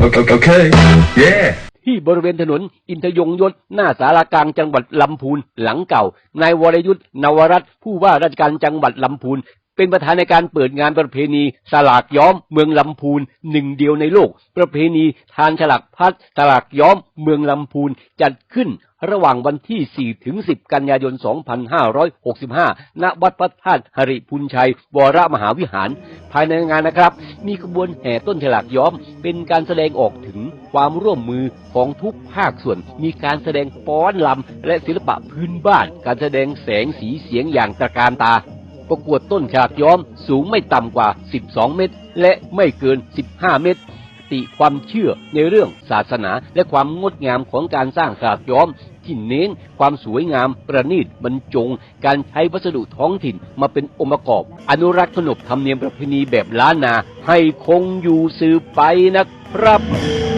Okay. Yeah. ที่บริเวณถนนอินทยงยศหน้าสารากลางจังหวัดลำพูนหลังเก่า นายวรยุทธ์นวรัตน์ผู้ว่าราชการจังหวัดลำพูน เป็นประธานในการเปิดงานประเพณีสลากย้อมเมืองลำพูนหนึ่งเดียวในโลก ประเพณีทานฉลากพัดสลากย้อมเมืองลำพูนจัดขึ้นระหว่างวันที่ 4 ถึง 10 กันยายน 2565 ณ วัดพระธาตุหริพุนชัย วรมหาวิหาร ภายในงานนะครับ มีขบวนแห่ต้นฉลากย้อม เป็นการแสดงออกถึงความร่วมมือของทุกภาคส่วน มีการแสดงฟ้อนลำ และศิลปะพื้นบ้าน การแสดงแสงสีเสียงอย่างตระการตา ประกวดต้นฉากย้อมสูงไม่ต่ำกว่า 12 เมตร และไม่เกิน 15 เมตร ติความเชื่อในเรื่องศาสนาและความงดงามของการสร้างฉากย้อมที่เน้นความสวยงามประณีตบรรจง การใช้วัสดุท้องถิ่นมาเป็นองค์ประกอบ อนุรักษ์ขนบธรรมเนียมประเพณีแบบล้านนา ให้คงอยู่สืบไปนะครับ